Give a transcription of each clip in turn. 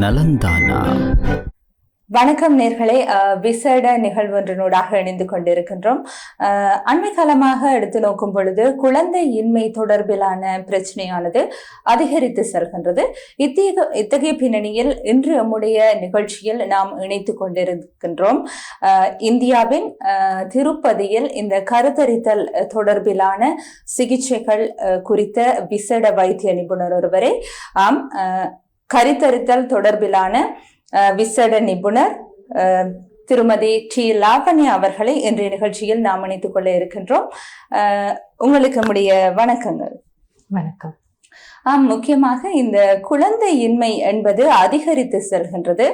நலந்தானா? வணக்கம் நேர்களே. விசேட நிகழ்வொன்றினூடாக இணைந்து கொண்டிருக்கின்றோம். அண்மை காலமாக எடுத்து நோக்கும் பொழுது குழந்தை இன்மை தொடர்பிலான பிரச்சனையானது அதிகரித்து செல்கின்றது. இத்தகைய இத்தகைய பின்னணியில் இன்று நம்முடைய நிகழ்ச்சியில் நாம் இணைத்து கொண்டிருக்கின்றோம். அஹ், இந்தியாவின் திருப்பதியில் இந்த கருத்தரித்தல் தொடர்பிலான சிகிச்சைகள் குறித்த விசேட வைத்திய நிபுணர் ஒருவரை. ஆம் அஹ், கருத்தரித்தல் தொடர்பிலான விசேட நிபுணர் திருமதி டி. லாவண்யா அவர்களை இன்றைய நிகழ்ச்சியில் நாம் இணைத்துக் கொள்ள இருக்கின்றோம். உங்களுக்கு நம்முடைய வணக்கங்கள். வணக்கம். ஆம் முக்கியமாக இந்த குழந்தையின்மை என்பது அதிகரித்து செல்கின்றது.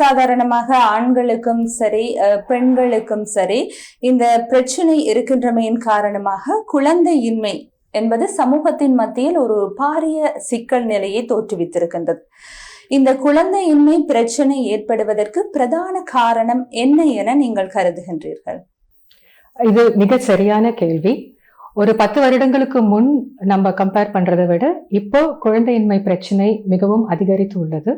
சாதாரணமாக ஆண்களுக்கும் சரி பெண்களுக்கும் சரி இந்த பிரச்சனை இருக்கின்றமையின் காரணமாக குழந்தையின்மை என்பது சமூகத்தின் மத்தியில் ஒரு பாரிய சிக்கல் நிலையை தோற்றுவித்திருக்கின்றது. இந்த குழந்தையின்மை பிரச்சனை ஏற்படுவதற்கு பிரதான காரணம் என்ன என நீங்கள் கருதுகின்றீர்கள்? இது மிக சரியான கேள்வி. ஒரு பத்து வருடங்களுக்கு முன் நம்ம கம்பேர் பண்றதை விட இப்போ குழந்தையின்மை பிரச்சனை மிகவும் அதிகரித்து உள்ளது.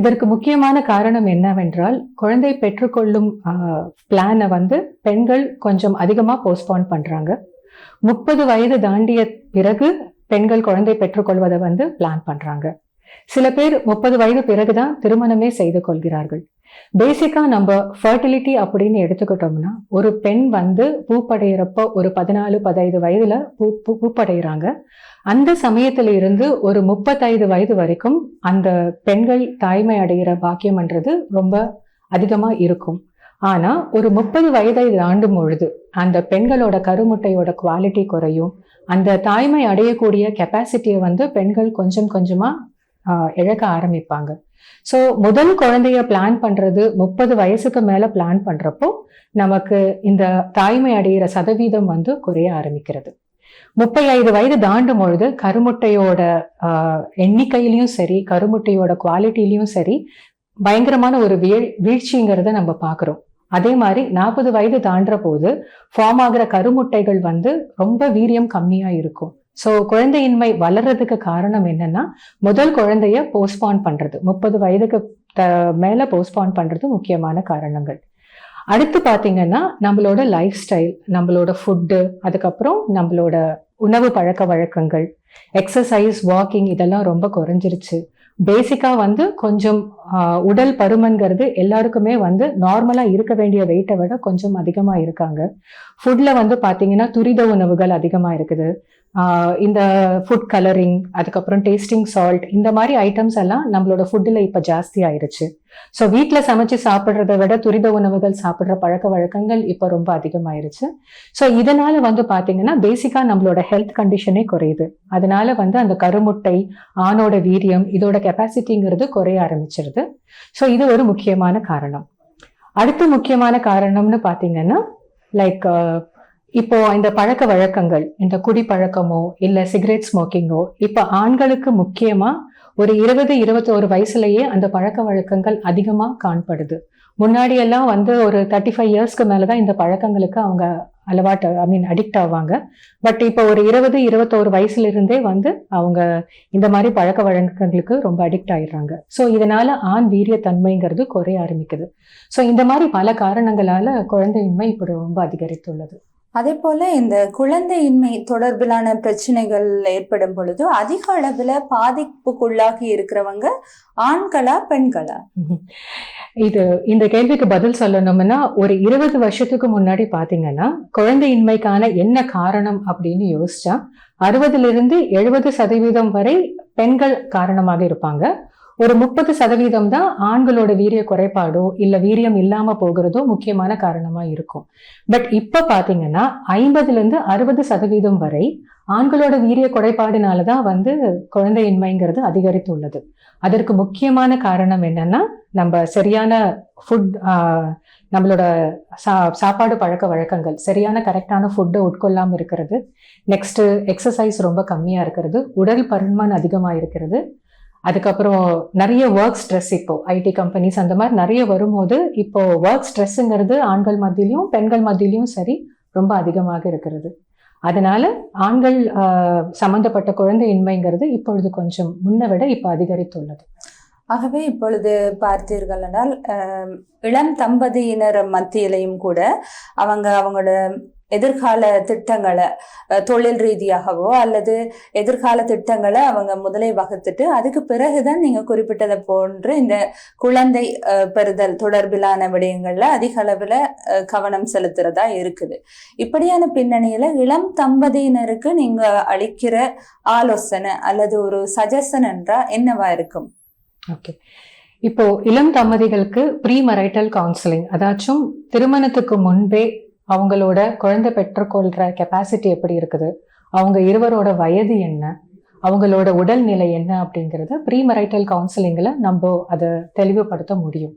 இதற்கு முக்கியமான காரணம் என்னவென்றால் குழந்தை பெற்றுக்கொள்ளும் பிளானை வந்து பெண்கள் கொஞ்சம் அதிகமாக போஸ்ட்போன் பண்றாங்க. முப்பது வயது தாண்டிய பிறகு பெண்கள் குழந்தை பெற்றுக்கொள்வதை வந்து பிளான் பண்றாங்க. சில பேர் முப்பது வயது பிறகுதான் திருமணமே செய்து கொள்கிறார்கள். பேசிக்கா நம்ம ஃபர்டிலிட்டி அப்படின்னு எடுத்துக்கிட்டோம்னா ஒரு பெண் வந்து பூப்படைகிறப்போ ஒரு பதினாலு பதினைந்து வயதுல பூ பூ பூப்படைகிறாங்க அந்த சமயத்துல இருந்து ஒரு முப்பத்தைந்து வயது வரைக்கும் அந்த பெண்கள் தாய்மை அடைகிற பாக்கியம்ன்றது ரொம்ப அதிகமா இருக்கும். ஆனா ஒரு முப்பது வயதை தாண்டும் பொழுது அந்த பெண்களோட கருமுட்டையோட குவாலிட்டி குறையும். அந்த தாய்மை அடையக்கூடிய கெப்பாசிட்டியை வந்து பெண்கள் கொஞ்சம் கொஞ்சமா ஆஹ், இழக்க ஆரம்பிப்பாங்க. ஸோ முதல் குழந்தைய பிளான் பண்றது முப்பது வயசுக்கு மேல பிளான் பண்றப்போ நமக்கு இந்த தாய்மை அடைகிற சதவீதம் வந்து குறைய ஆரம்பிக்கிறது. முப்பத்தைந்து வயது தாண்டும் பொழுது கருமுட்டையோட ஆஹ், எண்ணிக்கையிலையும் சரி கருமுட்டையோட குவாலிட்டிலையும் சரி பயங்கரமான ஒரு வீழ் வீழ்ச்சிங்கிறத நம்ம பார்க்குறோம். அதே மாதிரி நாற்பது வயது தாண்டுற போது ஃபார்ம் ஆகிற கருமுட்டைகள் வந்து ரொம்ப வீரியம் கம்மியாக இருக்கும். ஸோ குழந்தையின்மை வளர்றதுக்கு காரணம் என்னன்னா முதல் குழந்தைய போஸ்ட்பான் பண்றது. முப்பது வயதுக்கு த- மேல போஸ்ட்பான் பண்றது முக்கியமான காரணங்கள். அடுத்து பார்த்தீங்கன்னா நம்மளோட லைஃப் ஸ்டைல் நம்மளோட ஃபுட்டு அதுக்கப்புறம் நம்மளோட உணவு பழக்க வழக்கங்கள் எக்ஸசைஸ் வாக்கிங் இதெல்லாம் ரொம்ப குறைஞ்சிருச்சு. பேசிக்கா வந்து கொஞ்சம் உடல் பருமன்கிறது எல்லாருக்குமே வந்து நார்மலா இருக்க வேண்டிய வெயிட்டை விட கொஞ்சம் அதிகமா இருக்காங்க. ஃபுட்ல வந்து பாத்தீங்கன்னா துரித உணவுகள் அதிகமா இருக்குது. இந்த ஃபுட் கலரிங் அதுக்கப்புறம் டேஸ்டிங் சால்ட் இந்த மாதிரி ஐட்டம்ஸ் எல்லாம் நம்மளோட ஃபுட்டில் இப்போ ஜாஸ்தி ஆயிருச்சு. ஸோ வீட்டில் சமைச்சு சாப்பிட்றத விட துரித உணவுகள் சாப்பிட்ற பழக்க வழக்கங்கள் இப்போ ரொம்ப அதிகமாயிருச்சு. ஸோ இதனால வந்து பார்த்தீங்கன்னா பேசிக்காக நம்மளோட ஹெல்த் கண்டிஷனே குறையுது. அதனால வந்து அந்த கருமுட்டை ஆணோட வீரியம் இதோட கெப்பாசிட்டிங்கிறது குறைய ஆரம்பிச்சிருது. ஸோ இது ஒரு முக்கியமான காரணம். அடுத்த முக்கியமான காரணம்னு பார்த்தீங்கன்னா லைக் இப்போ இந்த பழக்க வழக்கங்கள் இந்த குடி பழக்கமோ இல்ல சிகரெட் ஸ்மோக்கிங்கோ இப்போ ஆண்களுக்கு முக்கியமா ஒரு இருபது இருபத்தோரு வயசுலயே அந்த பழக்க வழக்கங்கள் அதிகமா காணப்படுது முன்னாடி எல்லாம் வந்து ஒரு தேர்ட்டி ஃபைவ் இயர்ஸ்க்கு மேலதான் இந்த பழக்கங்களுக்கு அவங்க அலவாட்டு ஐ மீன் அடிக்ட் ஆவாங்க. பட் இப்போ ஒரு இருபது இருபத்தோரு வயசுல இருந்தே வந்து அவங்க இந்த மாதிரி பழக்க வழக்கங்களுக்கு ரொம்ப அடிக்ட் ஆயிடுறாங்க. ஸோ இதனால ஆண் வீரியத்தன்மைங்கிறது குறைய ஆரம்பிக்குது. ஸோ இந்த மாதிரி பல காரணங்களால குழந்தையின்மை இப்போ ரொம்ப அதிகரித்துள்ளது. அதே போல இந்த குழந்தையின்மை தொடர்பிலான பிரச்சனைகள் ஏற்படும் பொழுது அதிக அளவுல பாதிப்புக்குள்ளாகி இருக்கிறவங்க ஆண்களா பெண்களா? இது இந்த கேள்விக்கு பதில் சொல்லணும்னா ஒரு இருபது வருஷத்துக்கு முன்னாடி பாத்தீங்கன்னா குழந்தையின்மைக்கான என்ன காரணம் அப்படின்னு யோசிச்சா அறுபதுல இருந்து எழுபது சதவீதம் வரை பெண்கள் காரணமாக இருப்பாங்க. ஒரு முப்பது சதவீதம் தான் ஆண்களோட வீரிய குறைபாடோ இல்ல வீரியம் இல்லாம போகிறதோ முக்கியமான காரணமா இருக்கும். பட் இப்ப பாத்தீங்கன்னா ஐம்பதுல இருந்து அறுபது சதவீதம் வரை ஆண்களோட வீரிய குறைபாடுனாலதான் வந்து குழந்தையின்மைங்கிறது அதிகரித்துள்ளது. அதற்கு முக்கியமான காரணம் என்னன்னா நம்ம சரியான ஃபுட் நம்மளோட சா சாப்பாடு பழக்க வழக்கங்கள் சரியான கரெக்டான ஃபுட்டை உட்கொள்ளாமல் இருக்கிறது. நெக்ஸ்ட் எக்ஸசைஸ் ரொம்ப கம்மியா இருக்கிறது. உடல் பருமன் அதிகமா இருக்கிறது. அதுக்கப்புறம் நிறைய ஒர்க் ஸ்ட்ரெஸ் இப்போ ஐடி கம்பெனிஸ் அந்த மாதிரி நிறைய வரும்போது இப்போ ஒர்க் ஸ்ட்ரெஸ்ஸுங்கிறது ஆண்கள் மத்தியிலையும் பெண்கள் மத்தியிலையும் சரி ரொம்ப அதிகமாக இருக்கிறது. அதனால ஆண்கள் ஆஹ், சம்பந்தப்பட்ட குழந்தையின்மைங்கிறது இப்பொழுது கொஞ்சம் முன்ன விட இப்போ அதிகரித்துள்ளது. ஆகவே இப்பொழுது பார்த்தீர்கள் என்றால் இளம் தம்பதியினர் மத்தியிலையும் கூட அவங்க அவங்களோட எதிர்கால திட்டங்களை தொழில் ரீதியாகவோ அல்லது எதிர்கால திட்டங்களை அவங்க முதலை வகுத்துட்டு அதுக்கு பிறகுதான் நீங்க குறிப்பிட்டதை போன்று இந்த குழந்தை பெறுதல் தொடர்பிலான விடயங்கள்ல அதிக அளவுல கவனம் செலுத்துறதா இருக்குது. இப்படியான பின்னணியில இளம் தம்பதியினருக்கு நீங்க அளிக்கிற ஆலோசனை அல்லது ஒரு சஜஷன் என்றா என்னவா இருக்கும்? ஓகே. இப்போ இளம் தம்பதிகளுக்கு ப்ரீ மரைட்டல் கவுன்சிலிங் அதாச்சும் திருமணத்துக்கு முன்பே அவங்களோட குழந்தை பெற்றுக்கொள்கிற கெப்பாசிட்டி எப்படி இருக்குது? அவங்க இருவரோட வயது என்ன? அவங்களோட உடல்நிலை என்ன அப்படிங்கிறத ப்ரீ மெரைட்டல் கவுன்சிலிங்கில் நம்ம அதை தெளிவுபடுத்த முடியும்.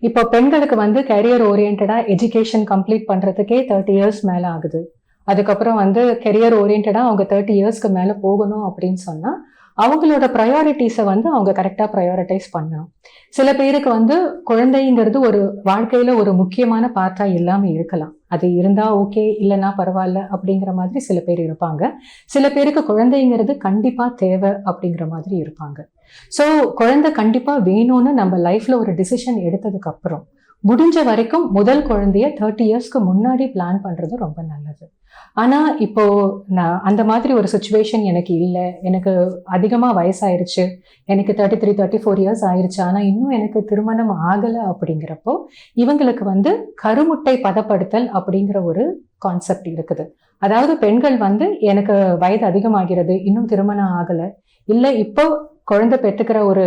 இப்போ பெண்களுக்கு வந்து கெரியர் ஓரியன்டாக எஜுகேஷன் கம்ப்ளீட் பண்ணுறதுக்கே தேர்ட்டி இயர்ஸ் மேலே ஆகுது. அதுக்கப்புறம் வந்து கெரியர் ஓரியன்டாக அவங்க தேர்ட்டி இயர்ஸ்க்கு மேலே போகணும் அப்படின்னு சொன்னால் அவங்களோட ப்ரையாரிட்டிஸை வந்து அவங்க கரெக்டாக ப்ரையாரிட்டைஸ் பண்ணணும். சில பேருக்கு வந்து குழந்தைங்கிறது ஒரு வாழ்க்கையில் ஒரு முக்கியமான பார்ட்டாக இல்லாமல் இருக்கலாம். அது இருந்தா ஓகே இல்லைன்னா பரவாயில்ல அப்படிங்கிற மாதிரி சில பேர் இருப்பாங்க. சில பேருக்கு குழந்தைங்கிறது கண்டிப்பா தேவை அப்படிங்கிற மாதிரி இருப்பாங்க. ஸோ குழந்தை கண்டிப்பாக வேணும்னு நம்ம லைஃப்ல ஒரு டிசிஷன் எடுத்ததுக்கு அப்புறம் முடிஞ்ச வரைக்கும் முதல் குழந்தைய தேர்ட்டி இயர்ஸ்க்கு முன்னாடி பிளான் பண்றது ரொம்ப நல்லது. ஆனால் இப்போ நான் அந்த மாதிரி ஒரு சுச்சுவேஷன் எனக்கு இல்லை. எனக்கு அதிகமாக வயசாயிருச்சு. எனக்கு thirty three thirty four years ஆயிடுச்சு ஆனால் இன்னும் எனக்கு திருமணம் ஆகலை அப்படிங்கிறப்போ இவங்களுக்கு வந்து கருமுட்டை பதப்படுத்தல் அப்படிங்கிற ஒரு கான்செப்ட் இருக்குது. அதாவது பெண்கள் வந்து எனக்கு வயது அதிகமாகிறது இன்னும் திருமணம் ஆகலை. இல்லை இப்போ குழந்தை பெற்றுக்கிற ஒரு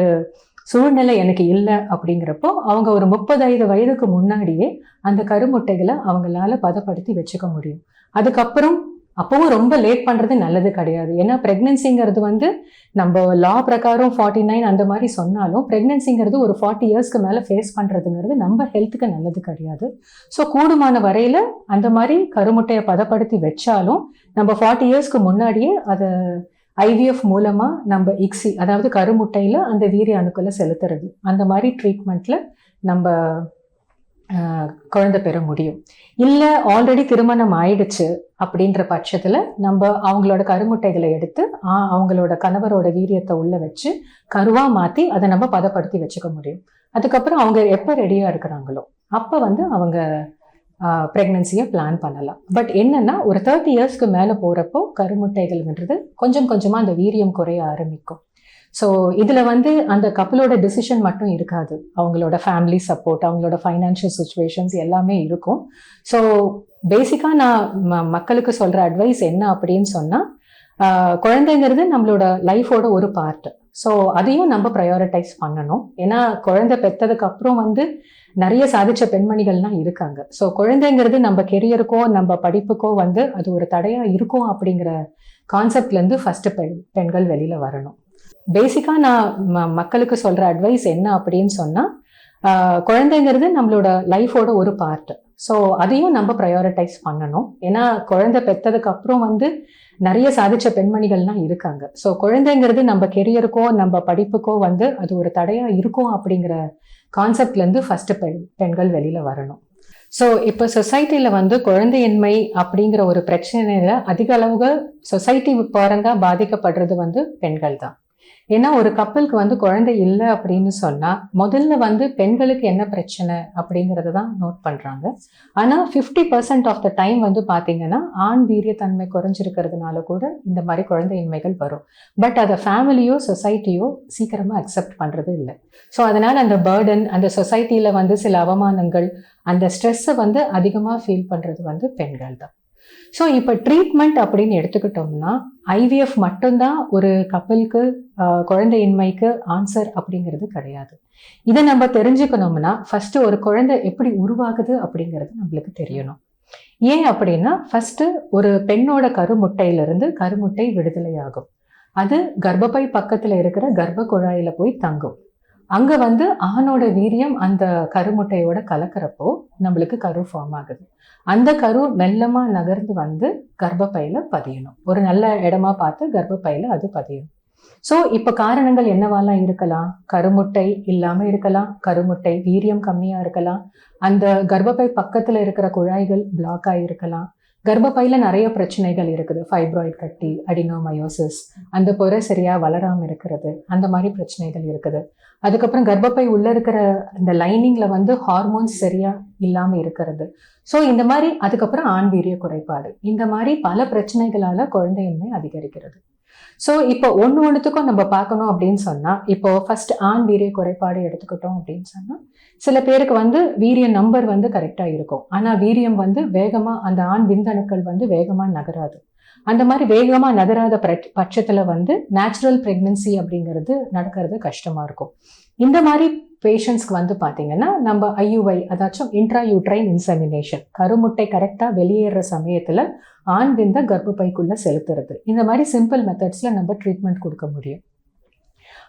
சூழ்நிலை எனக்கு இல்லை அப்படிங்கிறப்போ அவங்க ஒரு முப்பதைந்து வயதுக்கு முன்னாடியே அந்த கருமுட்டைகளை அவங்களால பதப்படுத்தி வச்சுக்க முடியும். அதுக்கப்புறம் அப்பவும் ரொம்ப லேட் பண்ணுறது நல்லது கிடையாது. ஏன்னா ப்ரெக்னென்சிங்கிறது வந்து நம்ம லா பிரகாரம் ஃபார்ட்டி நைன் அந்த மாதிரி சொன்னாலும் ப்ரெக்னென்சிங்கிறது ஒரு ஃபார்ட்டி இயர்ஸ்க்கு மேலே ஃபேஸ் பண்ணுறதுங்கிறது நம்ம ஹெல்த்துக்கு நல்லது கிடையாது. ஸோ கூடுமான வரையில் அந்த மாதிரி கருமுட்டையை பதப்படுத்தி வச்சாலும் நம்ம ஃபார்ட்டி இயர்ஸ்க்கு முன்னாடியே அதை ஐவிஎஃப் மூலமாக நம்ம இக்ஸி அதாவது கருமுட்டையில் அந்த வீரிய அணுக்களை செலுத்துறது. அந்த மாதிரி ட்ரீட்மெண்ட்டில் நம்ம குழந்தை பெற முடியும். இல்லை ஆல்ரெடி திருமணம் ஆயிடுச்சு அப்படின்ற பட்சத்தில் நம்ம அவங்களோட கருமுட்டைகளை எடுத்து அவங்களோட கணவரோட வீரியத்தை உள்ளே வச்சு கருவாக மாற்றி அதை நம்ம பதப்படுத்தி வச்சுக்க முடியும். அதுக்கப்புறம் அவங்க எப்போ ரெடியாக இருக்கிறாங்களோ அப்போ வந்து அவங்க ப்ரெக்னன்சியை பிளான் பண்ணலாம். பட் என்னன்னா ஒரு தேர்ட்டி இயர்ஸ்க்கு மேலே போகிறப்போ கருமுட்டைகள்ன்றது கொஞ்சம் கொஞ்சமாக அந்த வீரியம் குறைய ஆரம்பிக்கும். ஸோ இதில் வந்து அந்த கப்பலோட டிசிஷன் மட்டும் இருக்காது. அவங்களோட ஃபேமிலி சப்போர்ட் அவங்களோட ஃபைனான்ஷியல் சுச்சுவேஷன்ஸ் எல்லாமே இருக்கும். ஸோ பேசிக்காக நான் ம மக்களுக்கு சொல்கிற அட்வைஸ் என்ன அப்படின்னு சொன்னால் குழந்தைங்கிறது நம்மளோட லைஃபோட ஒரு பார்ட் ஸோ அதையும் நம்ம ப்ரையாரிட்டைஸ் பண்ணணும். ஏன்னா குழந்தை பெற்றதுக்கு அப்புறம் வந்து நிறைய சாதிச்ச பெண்மணிகள்லாம் இருக்காங்க. ஸோ குழந்தைங்கிறது நம்ம கெரியருக்கோ நம்ம படிப்புக்கோ வந்து அது ஒரு தடையா இருக்கும் அப்படிங்கிற கான்செப்ட்லேருந்து ஃபர்ஸ்ட் பெண் பெண்கள் வெளியில வரணும். பேசிக்காக நான் ம- மக்களுக்கு சொல்ற அட்வைஸ் என்ன அப்படின்னு சொன்னா குழந்தைங்கிறது நம்மளோட லைஃபோட ஒரு பார்ட் ஸோ அதையும் நம்ம ப்ரையாரிட்டைஸ் பண்ணணும். ஏன்னா குழந்தை பெற்றதுக்கு அப்புறம் வந்து நிறைய சாதிச்ச பெண்மணிகள்லாம் இருக்காங்க. ஸோ குழந்தைங்கிறது நம்ம கெரியருக்கோ நம்ம படிப்புக்கோ வந்து அது ஒரு தடையா இருக்கும் அப்படிங்கிற கான்செப்ட்லேருந்து ஃபஸ்ட்டு பெண் பெண்கள் வெளியில் வரணும். ஸோ இப்போ சொசைட்டியில் வந்து குழந்தையின்மை அப்படிங்கிற ஒரு பிரச்சனையில் அதிக அளவுக்கு சொசைட்டி பாருங்க பாதிக்கப்படுறது வந்து பெண்கள் தான் ஏன்னா ஒரு கப்பலுக்கு வந்து குழந்தை இல்லை அப்படின்னு சொன்னால் முதல்ல வந்து பெண்களுக்கு என்ன பிரச்சனை அப்படிங்கறத தான் நோட் பண்ணுறாங்க ஆனால் fifty percent of the time வந்து பார்த்தீங்கன்னா ஆண் வீரியத்தன்மை குறைஞ்சிருக்கிறதுனால கூட இந்த மாதிரி குழந்தையின்மைகள் வரும். பட் அதை ஃபேமிலியோ சொசைட்டியோ சீக்கிரமாக அக்செப்ட் பண்ணுறது இல்லை. ஸோ அதனால் அந்த பேர்டன் அந்த சொசைட்டியில் வந்து சில அவமானங்கள் அந்த ஸ்ட்ரெஸ்ஸை வந்து அதிகமாக ஃபீல் பண்ணுறது வந்து பெண்கள் தான் ஸோ இப்போ ட்ரீட்மெண்ட் அப்படின்னு எடுத்துக்கிட்டோம்னா ஐவிஎஃப் மட்டும்தான் ஒரு கப்பலுக்கு குழந்தையின்மைக்கு ஆன்சர் அப்படிங்கிறது கிடையாது. இதை நம்ம தெரிஞ்சுக்கணும்னா ஃபஸ்ட்டு ஒரு குழந்தை எப்படி உருவாகுது அப்படிங்கிறது நம்மளுக்கு தெரியணும். ஏன் அப்படின்னா ஃபஸ்ட்டு ஒரு பெண்ணோட கருமுட்டையிலிருந்து கருமுட்டை விடுதலையாகும். அது கர்ப்பப்பை பக்கத்தில் இருக்கிற கர்ப்ப குழாயில் போய் தங்கும். அங்கே வந்து ஆணோட வீரியம் அந்த கருமுட்டையோட கலக்கிறப்போ நம்மளுக்கு கரு ஃபார்ம் ஆகுது. அந்த கரு மெல்லமாக நகர்ந்து வந்து கர்ப்பப்பையில் பதியணும். ஒரு நல்ல இடமா பார்த்து கர்ப்பப்பையில் அது பதியணும் ஸோ இப்போ காரணங்கள் என்னவாலாம் இருக்கலாம்? கருமுட்டை இல்லாமல் இருக்கலாம். கருமுட்டை வீரியம் கம்மியாக இருக்கலாம். அந்த கர்ப்பப்பை பக்கத்தில் இருக்கிற குழாய்கள் பிளாக் ஆகியிருக்கலாம் கர்ப்பப்பையில் நிறைய பிரச்சனைகள் இருக்குது. ஃபைப்ராய்ட் கட்டி அடினோமயோசிஸ் அந்த பொறை சரியாக வளராமல் இருக்கிறது. அந்த மாதிரி பிரச்சனைகள் இருக்குது. அதுக்கப்புறம் கர்ப்பப்பை உள்ளே இருக்கிற இந்த லைனிங்கில் வந்து ஹார்மோன்ஸ் சரியாக இல்லாமல் இருக்கிறது. ஸோ இந்த மாதிரி அதுக்கப்புறம் ஆண் வீரிய குறைபாடு. இந்த மாதிரி பல பிரச்சனைகளால் குழந்தையின்மை அதிகரிக்கிறது. ஸோ இப்போ ஒன்று ஒன்றுத்துக்கும் நம்ம பார்க்கணும் அப்படின்னு சொன்னால் இப்போ ஃபர்ஸ்ட் ஆண் வீரிய குறைபாடு எடுத்துக்கிட்டோம் அப்படின்னு சொன்னால் சில பேருக்கு வந்து வீரிய நம்பர் வந்து கரெக்டாக இருக்கும். ஆனால் வீரியம் வந்து வேகமாக அந்த ஆண் விந்தணுக்கள் வந்து வேகமாக நகராது. அந்த மாதிரி வேகமாக நகராத பட்சத்தில் வந்து நேச்சுரல் ப்ரெக்னன்சி அப்படிங்கிறது நடக்கிறது கஷ்டமாக இருக்கும். இந்த மாதிரி பேஷண்ட்ஸ்க்கு வந்து பார்த்தீங்கன்னா நம்ம ஐயுஐ அதாச்சும் இன்ட்ராயூட்ரைன் இன்செமினேஷன் கருமுட்டை கரெக்டாக வெளியேற சமயத்தில் ஆண் விந்த கர்ப்பப்பைக்குள்ளே செலுத்துறது. இந்த மாதிரி சிம்பிள் மெத்தட்ஸில் நம்ம ட்ரீட்மெண்ட் கொடுக்க முடியும்.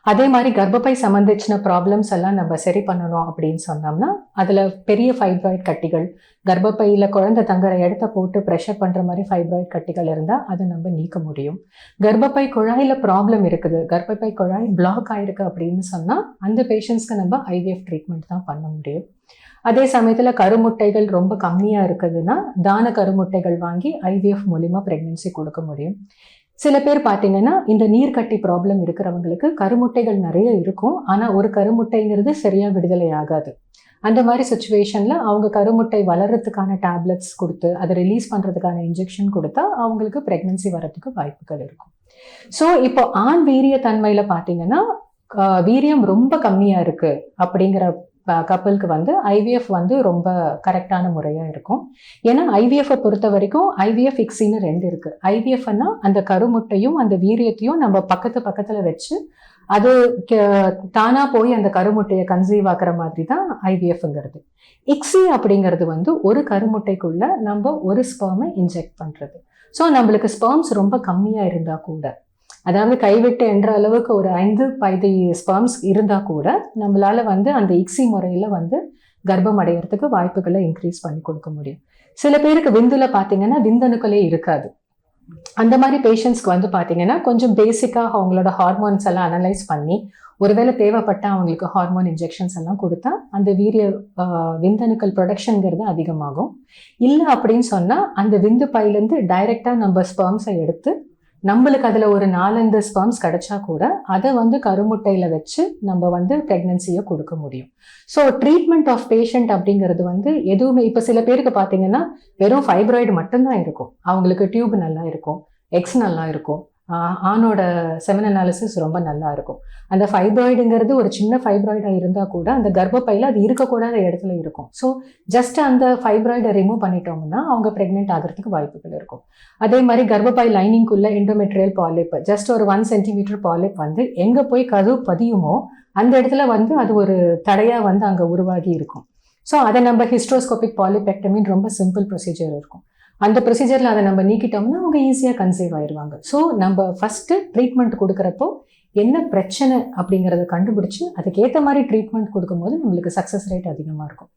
அதே மாதிரி கர்ப்பப்பை சம்பந்திச்சின ப்ராப்ளம்ஸ் எல்லாம் நம்ம சரி பண்ணணும் அப்படின்னு சொன்னோம்னா அதில் பெரிய ஃபைப்ராய்ட் கட்டிகள் கர்ப்பப்பையில் குழந்தை தங்குற இடத்த போட்டு ப்ரெஷர் பண்ணுற மாதிரி ஃபைப்ராய்ட் கட்டிகள் இருந்தால் அதை நம்ம நீக்க முடியும். கர்ப்பப்பை குழாயில் ப்ராப்ளம் இருக்குது. கர்ப்பப்பை குழாய் பிளாக் ஆயிருக்கு அப்படின்னு சொன்னால் அந்த பேஷண்ட்ஸ்க்கு நம்ம ஐவிஎஃப் ட்ரீட்மெண்ட் தான் பண்ண முடியும். அதே சமயத்தில் கருமுட்டைகள் ரொம்ப கம்மியாக இருக்குதுன்னா தான கருமுட்டைகள் வாங்கி ஐவிஎஃப் மூலிமா ப்ரெக்னென்சி கொடுக்க முடியும். சில பேர் பார்த்தீங்கன்னா இந்த நீர்க்கட்டி ப்ராப்ளம் இருக்கிறவங்களுக்கு கருமுட்டைகள் நிறைய இருக்கும். ஆனால் ஒரு கருமுட்டைங்கிறது சரியாக விடுதலை ஆகாது. அந்த மாதிரி சுச்சுவேஷனில் அவங்க கருமுட்டை வளர்றதுக்கான டேப்லெட்ஸ் கொடுத்து அதை ரிலீஸ் பண்ணுறதுக்கான இன்ஜெக்ஷன் கொடுத்தா அவங்களுக்கு ப்ரெக்னன்சி வரதுக்கு வாய்ப்புகள் இருக்கும். ஸோ இப்போ ஆண் வீரிய தன்மையில் பார்த்தீங்கன்னா வீரியம் ரொம்ப கம்மியாக இருக்குது அப்படிங்கிற கப்பலுக்கு வந்து ஐவிஎஃப் வந்து ரொம்ப கரெக்டான முறையாக இருக்கும். ஏன்னா ஐவிஎஃப்பை பொறுத்த வரைக்கும் ஐவிஎஃப் இக்ஸின்னு ரெண்டு இருக்குது ஐவிஎஃப்னா அந்த கருமுட்டையும் அந்த வீரியத்தையும் நம்ம பக்கத்து பக்கத்தில் வச்சு அது தானாக போய் அந்த கருமுட்டையை கன்சீவ் ஆக்குற மாதிரி தான் ஐவிஎஃப்ங்கிறது இக்ஸி அப்படிங்கிறது வந்து ஒரு கருமுட்டைக்குள்ளே நம்ம ஒரு ஸ்பெர்மை இன்ஜெக்ட் பண்ணுறது ஸோ நம்மளுக்கு ஸ்பெர்ம்ஸ் ரொம்ப கம்மியாக இருந்தால் கூட அதாவது கைவிட்டு என்ற அளவுக்கு ஒரு ஐந்து பைது ஸ்பெர்ம்ஸ் இருந்தால் கூட நம்மளால் வந்து அந்த இக்ஸி முறையில் வந்து கர்ப்பம் அடைகிறதுக்கு வாய்ப்புகளை இன்க்ரீஸ் பண்ணி கொடுக்க முடியும். சில பேருக்கு விந்துல பார்த்தீங்கன்னா விந்தணுக்களே இருக்காது. அந்த மாதிரி பேஷண்ட்ஸ்க்கு வந்து பார்த்தீங்கன்னா கொஞ்சம் பேசிக்காக அவங்களோட ஹார்மோன்ஸ் எல்லாம் அனலைஸ் பண்ணி ஒருவேளை தேவைப்பட்ட அவங்களுக்கு ஹார்மோன் இன்ஜெக்ஷன்ஸ் எல்லாம் கொடுத்தா அந்த வீரிய விந்தணுக்கள் ப்ரொடக்ஷனுங்கிறது அதிகமாகும். இல்லை அப்படின்னு சொன்னால் அந்த விந்து பையிலேருந்து டைரெக்டாக நம்ம ஸ்பெர்ம்ஸை எடுத்து நம்மளுக்கு அதில் ஒரு நாலஞ்சு ஸ்பெர்ம்ஸ் கிடைச்சா கூட அதை வந்து கருமுட்டையில் வச்சு நம்ம வந்து ப்ரெக்னென்சியை கொடுக்க முடியும். ஸோ ட்ரீட்மெண்ட் ஆஃப் பேஷண்ட் அப்படிங்கிறது வந்து எதுவுமே இப்போ சில பேருக்கு பார்த்தீங்கன்னா வெறும் ஃபைப்ராய்டு மட்டும்தான் இருக்கும். அவங்களுக்கு டியூப் நல்லா இருக்கும் எக்ஸ் நல்லா இருக்கும். ஆணோட செவன் அனாலிசிஸ் ரொம்ப நல்லா இருக்கும் அந்த ஃபைப்ராய்டுங்கிறது ஒரு சின்ன ஃபைப்ராய்டாக இருந்தால் கூட அந்த கர்ப்பப்பையில் அது இருக்கக்கூடாத இடத்துல இருக்கும். ஸோ ஜஸ்ட் அந்த ஃபைப்ராய்டை ரிமூவ் பண்ணிட்டோம்னா அவங்க ப்ரெக்னென்ட் ஆகிறதுக்கு வாய்ப்புகள் இருக்கும். அதே மாதிரி கர்ப்பப்பை லைனிங்குள்ள இண்டோமெட்ரியல் பாலிப் ஜஸ்ட் ஒரு ஒன் சென்டிமீட்டர் பாலிப் வந்து எங்கே போய் கதவு பதியுமோ அந்த இடத்துல வந்து அது ஒரு தடையாக வந்து அங்கே உருவாகி இருக்கும். ஸோ அதை நம்ம ஹிஸ்ட்ரோஸ்கோபிக் பாலிபெக்டமின் ரொம்ப சிம்பிள் ப்ரொசீஜர் இருக்கும். அந்த ப்ரொசீஜரில் அதை நம்ம நீக்கிட்டோம்னா அவங்க ஈஸியாக கன்சீவ் ஆயிடுவாங்க. ஸோ நம்ம ஃபஸ்ட்டு ட்ரீட்மெண்ட் கொடுக்குறப்போ என்ன பிரச்சனை அப்படிங்கிறத கண்டுபிடிச்சி அதுக்கேற்ற மாதிரி ட்ரீட்மெண்ட் கொடுக்கும்போது நம்மளுக்கு சக்ஸஸ் ரேட் அதிகமாக இருக்கும்.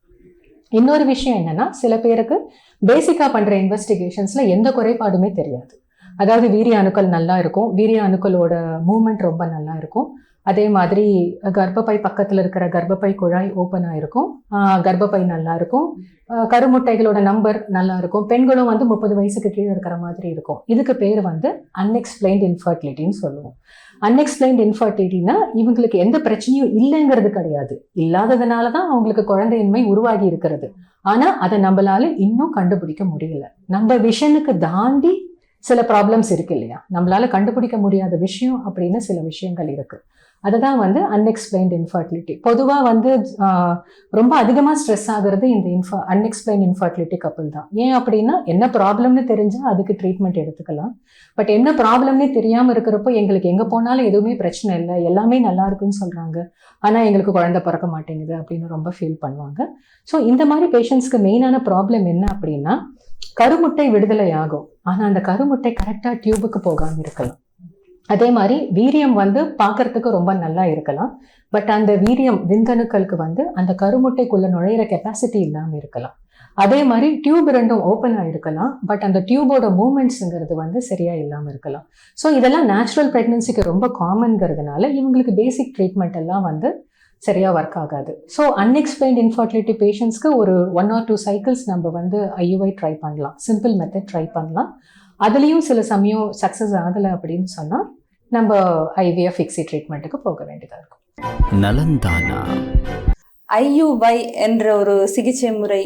இன்னொரு விஷயம் என்னன்னா சில பேருக்கு பேசிக்காக பண்ணுற இன்வெஸ்டிகேஷன்ஸில் எந்த குறைபாடுமே தெரியாது. அதாவது வீரிய அணுக்கள் நல்லா இருக்கும் வீரிய அணுக்களோட மூமெண்ட் ரொம்ப நல்லா இருக்கும். அதே மாதிரி கர்ப்பப்பை பக்கத்தில் இருக்கிற கர்ப்பப்பை குழாய் ஓப்பன் ஆகிருக்கும் கர்ப்பப்பை நல்லா இருக்கும். கருமுட்டைகளோட நம்பர் நல்லா இருக்கும். பெண்களும் வந்து முப்பது வயசுக்கு கீழே இருக்கிற மாதிரி இருக்கும். இதுக்கு பேர் வந்து அன்எக்ஸ்பிளைன்ட் இன்ஃபர்டிலிட்டின்னு சொல்லுவோம். அன்எக்ஸ்பிளைன்ட் இன்ஃபர்டிலிட்டினா இவங்களுக்கு எந்த பிரச்சனையும் இல்லைங்கிறது கிடையாது. இல்லாததுனால தான் அவங்களுக்கு குழந்தையின்மை உருவாகி இருக்கிறது. ஆனால் அதை நம்மளால இன்னும் கண்டுபிடிக்க முடியல. நம்ம விஷனுக்கு தாண்டி சில ப்ராப்ளம்ஸ் இருக்கு இல்லையா? நம்மளால கண்டுபிடிக்க முடியாத விஷயம் அப்படின்னு சில விஷயங்கள் இருக்கு. அதுதான் வந்து அன்எக்ஸ்பிளைன்ட் இன்ஃபர்டிலிட்டி பொதுவாக வந்து ரொம்ப அதிகமாக ஸ்ட்ரெஸ் ஆகுறது இந்த இன்ஃப அன்எக்ஸ்பிளைன் இன்ஃபர்டிலிட்டி கப்பல் தான். ஏன் அப்படின்னா என்ன ப்ராப்ளம்னு தெரிஞ்சால் அதுக்கு ட்ரீட்மெண்ட் எடுத்துக்கலாம். பட் என்ன ப்ராப்ளம்னே தெரியாமல் இருக்கிறப்போ எங்களுக்கு எங்கே போனாலும் எதுவுமே பிரச்சனை இல்லை. எல்லாமே நல்லா இருக்குன்னு சொல்கிறாங்க ஆனால் எங்களுக்கு குழந்தை பிறக்க மாட்டேங்குது அப்படின்னு ரொம்ப ஃபீல் பண்ணுவாங்க. ஸோ இந்த மாதிரி பேஷண்ட்ஸ்க்கு மெயினான ப்ராப்ளம் என்ன அப்படின்னா கருமுட்டை விடுதலை ஆகும் ஆனால் அந்த கருமுட்டை கரெக்டாக டியூபுக்கு போகாம இருக்கலாம். அதே மாதிரி வீரியம் வந்து பார்க்கறதுக்கு ரொம்ப நல்லா இருக்கலாம். பட் அந்த வீரியம் விந்தணுக்களுக்கு வந்து அந்த கருமுட்டைக்குள்ள நுழையிற கெப்பாசிட்டி இல்லாமல் இருக்கலாம். அதே மாதிரி டியூப் ரெண்டும் ஓப்பன் ஆகிருக்கலாம் பட் அந்த டியூபோட மூமெண்ட்ஸுங்கிறது வந்து சரியா இல்லாமல் இருக்கலாம். ஸோ இதெல்லாம் நேச்சுரல் ப்ரெக்னன்சிக்கு ரொம்ப காமன்ங்கிறதுனால இவங்களுக்கு பேசிக் ட்ரீட்மெண்ட் எல்லாம் வந்து சரியாக ஒர்க் ஆகாது. ஸோ அன்எக்ஸ்பிளைன்ட் இன்ஃபர்டிலிட்டி பேஷண்ட்ஸ்க்கு ஒரு ஒன் ஆர் டூ சைக்கிள்ஸ் நம்ம வந்து ஐயுஐ ட்ரை பண்ணலாம். சிம்பிள் மெத்தட் ட்ரை பண்ணலாம். அதுலேயும் சில சமயம் சக்ஸஸ் ஆகலை அப்படின்னு சொன்னால் நம்ம ஐவிஎஃப் ஃபிக்ஸி ட்ரீட்மெண்ட்டுக்கு போக வேண்டியதாக இருக்கும். நலந்தானா? ஐயுவை என்ற ஒரு சிகிச்சை முறை